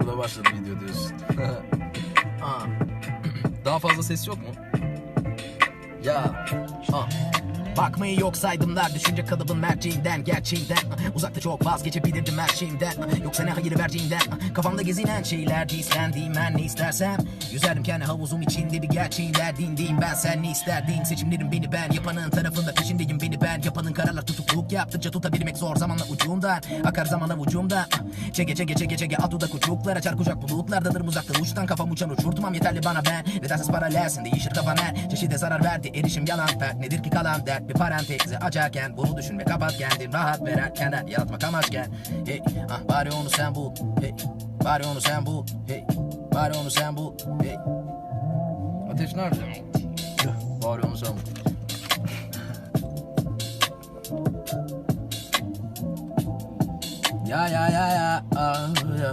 Burada başladı video diyorsun. Aa. Daha fazla ses yok mu? Ya. Aa. Bakmayı yok saydımlar düşünce kalıbın merceğinden gerçeğinden Uzakta çok vazgeçebilirdim her şeyimden Yoksa ne hayır vereceğinden Kafamda gezinen şeyler gizlendiğim her ne istersem Yüzerdim kendi havuzum içinde bir gerçeğin derdindeyim Ben sen ne isterdin seçimlerim beni ben Yapanın tarafında peşindeyim beni ben Yapanın kararlar tutukluk yaptıkça tutabilmek zor zamanla ucundan Akar zamanla ucumdan Çeke çeke çeke çeke at dudak uçuklar Açar kucak. Bulutlardadır uzakta uçtan Kafam uçan uçurtmam yeterli bana ben. Vedansız paralelsin değişir kafan her Çeşide zarar verdi. Erişim yalan. Ferk nedir ki kalan? Dert bir parantezi açarken Bunu düşünme kapat kendin. Rahat vererken her Yaratmak amaçken. Hey. Ah bari onu sen bul. Hey. Bari onu sen bul. Hey. Bari onu sen bul. Hey. Ateş nerede? Bari onu sen bul. Ya ya ya ya ah, ya